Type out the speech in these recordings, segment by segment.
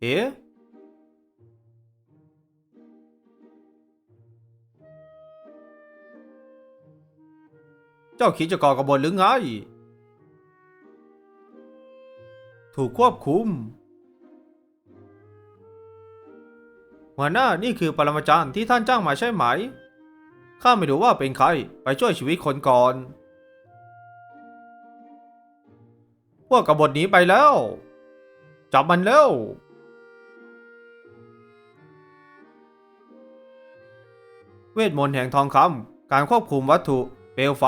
เอ๊ะเจ้าคิดจะก่อกบฏหรือไง ถูกควบคุม หัวหน้านี่คือปรมาจารย์ที่ท่านจ้างมาใช่ไหม ข้าไม่รู้ว่าเป็นใคร ไปช่วยชีวิตคนก่อน พวกกบฏหนีไปแล้ว จับมันแล้ว เวทมนต์แห่งทองคำการควบคุมวัตถุ เปลวไฟ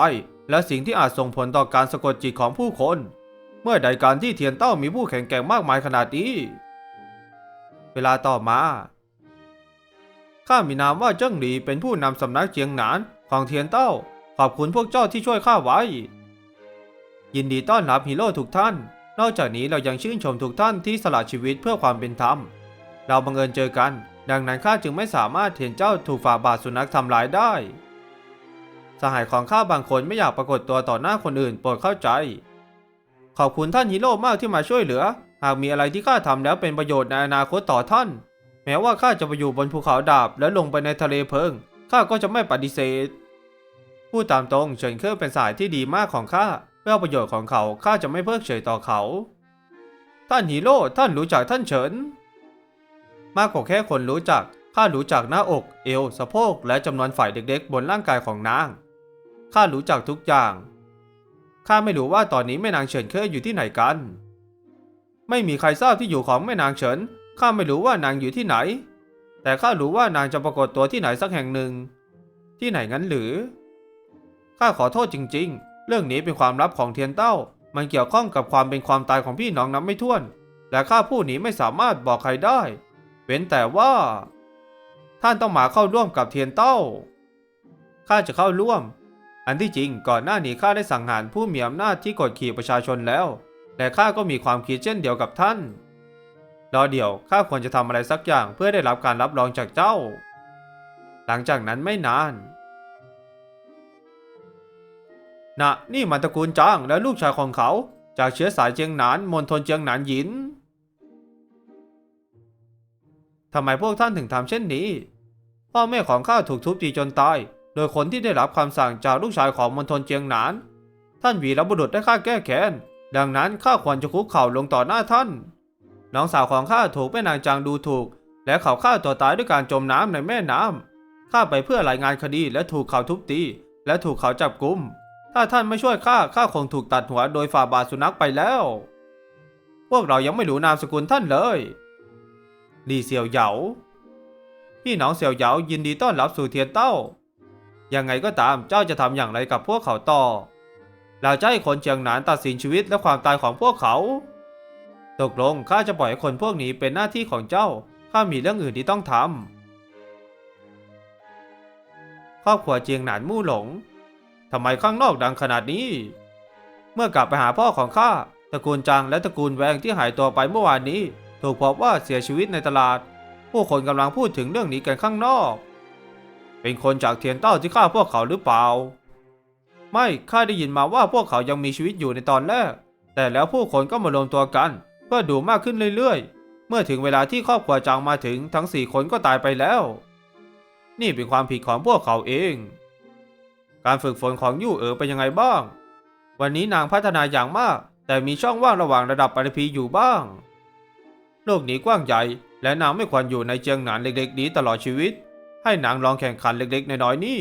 และสิ่งที่อาจส่งผลต่อการสะกดจิตของผู้คน เมื่อใดการที่เทียนเต้ามีผู้แข็งแกร่งมากมายขนาดนี้ เวลาต่อมาข้ามีนามว่าเจิ้งหลีเป็นผู้นำสำนักเจียงหนานของเทียนเต้า ขอบคุณพวกเจ้าที่ช่วยข้าไว้ ยินดีต้อนรับฮีโร่ทุกท่าน นอกจากนี้เรายังชื่นชมทุกท่านที่สละชีวิตเพื่อความเป็นธรรม เราบังเอิญเจอกัน ดังนั้นข้าจึงไม่สามารถเห็นเจ้าถูกฝ่าบาทสุนัขทำร้ายได้ สหายของข้าบางคนไม่อยากปรากฏตัวต่อหน้าคนอื่นโปรดเข้าใจ ขอบคุณท่านฮีโร่มากที่มาช่วยเหลือ หากมีอะไรที่ข้าทำแล้วเป็นประโยชน์ในอนาคตต่อท่าน แม้ว่าข้าจะไปอยู่บนภูเขาดาบและลงไปในทะเลเพลิงข้าก็จะไม่ปฏิเสธ พูดตามตรงเฉินเคอร์เป็นสายที่ดีมากของข้าเพื่อประโยชน์ของเขาข้าจะไม่เพิกเฉยต่อเขา ท่านฮีโร่ท่านรู้จักท่านเฉิน มากกว่าแค่คนรู้จัก ข้ารู้จักหน้าอก เอว สะโพก และจำนวนฝ่ายเด็กๆ บนร่างกายของนาง ข้ารู้จักทุกอย่าง ข้าไม่รู้ว่าตอนนี้แม่นางเฉินเคออยู่ที่ไหนกัน ไม่มีใครทราบที่อยู่ของแม่นางเฉิน ข้าไม่รู้ว่านางอยู่ที่ไหน แต่ข้ารู้ว่านางจะปรากฏตัวที่ไหนสักแห่งหนึ่ง ที่ไหนงั้นหรือ ข้าขอโทษจริง ๆ เรื่องนี้เป็นความลับของเทียนเต้า มันเกี่ยวข้องกับความเป็นความตายของพี่น้องนับไม่ถ้วน และข้าผู้นี้ไม่สามารถบอกใครได้ เว้นแต่ว่า ท่านต้องมาเข้าร่วมกับเทียนเต้า ข้าจะเข้าร่วม อันที่จริงก่อนหน้านี้ข้าได้สั่งหารผู้มีอำนาจที่กดขี่ประชาชนแล้วแต่ข้าก็มีความคิดเช่นเดียวกับท่าน รอเดี๋ยวข้าควรจะทำอะไรสักอย่างเพื่อได้รับการรับรองจากเจ้า หลังจากนั้นไม่นานนะนี่มันตระกูลจางและลูกชายของเขา จากเชื้อสายเจียงหนานมณฑลเจียงหนานหยิน ทำไมพวกท่านถึงทำเช่นนี้ พ่อแม่ของข้าถูกทุบตีจนตาย โดยคนที่ได้รับคำสั่งจากลูกชายของมณฑลเจียงหนาน ท่านวีรบุรุษได้ข้าแก้แค้น ดังนั้นข้าควรจะคุกเข่าลงต่อหน้าท่าน น้องสาวของข้าถูกแม่นางจางดูถูก และเขาฆ่าตัวตายด้วยการจมน้ำในแม่น้ำข้าไปเพื่อรายงานคดีและถูกเขาทุบตี และถูกเขาจับกุม ถ้าท่านไม่ช่วยข้าข้าคงถูกตัดหัวโดยฝ่าบาทสุนัขไปแล้ว พวกเรายังไม่รู้นามสกุลท่านเลย ลีเสี่ยวเหยาพี่น้องเสี่ยวเหยายินดีต้อนรับสู่เทียนเต้า ยังไงก็ตามเจ้าจะทำอย่างไรกับพวกเขาต่อ เราจะให้คนเจียงหนานตัดสินชีวิตและความตายของพวกเขา ตกลงข้าจะปล่อยคนพวกนี้เป็นหน้าที่ของเจ้า ข้ามีเรื่องอื่นที่ต้องทำครอบครัวเจียงหนานมู่หลงทำไมข้างนอกดังขนาดนี้ เมื่อกลับไปหาพ่อของข้าตระกูลจางและตระกูลแวงที่หายตัวไปเมื่อวานนี้ ถูกพบว่าเสียชีวิตในตลาด ผู้คนกำลังพูดถึงเรื่องนี้กันข้างนอก เป็นคนจากเทียนเต้าที่ฆ่าพวกเขาหรือเปล่า ไม่ ข้าได้ยินมาว่าพวกเขายังมีชีวิตอยู่ในตอนแรก แต่แล้วผู้คนก็มารวมตัวกัน เพื่อดูมากขึ้นเรื่อยๆ เมื่อถึงเวลาที่ครอบครัวจางมาถึงทั้งสี่คนก็ตายไปแล้ว นี่เป็นความผิดของพวกเขาเอง การฝึกฝนของยู่เอ๋อเป็นยังไงบ้าง วันนี้นางพัฒนาอย่างมาก แต่มีช่องว่างระหว่างระดับปริพีอยู่บ้าง โลกนี้กว้างใหญ่ และนางไม่ควรอยู่ในเจียงหนานเล็กๆนี้ตลอดชีวิต ให้นางลองแข่งขันเล็กๆน้อยๆนี่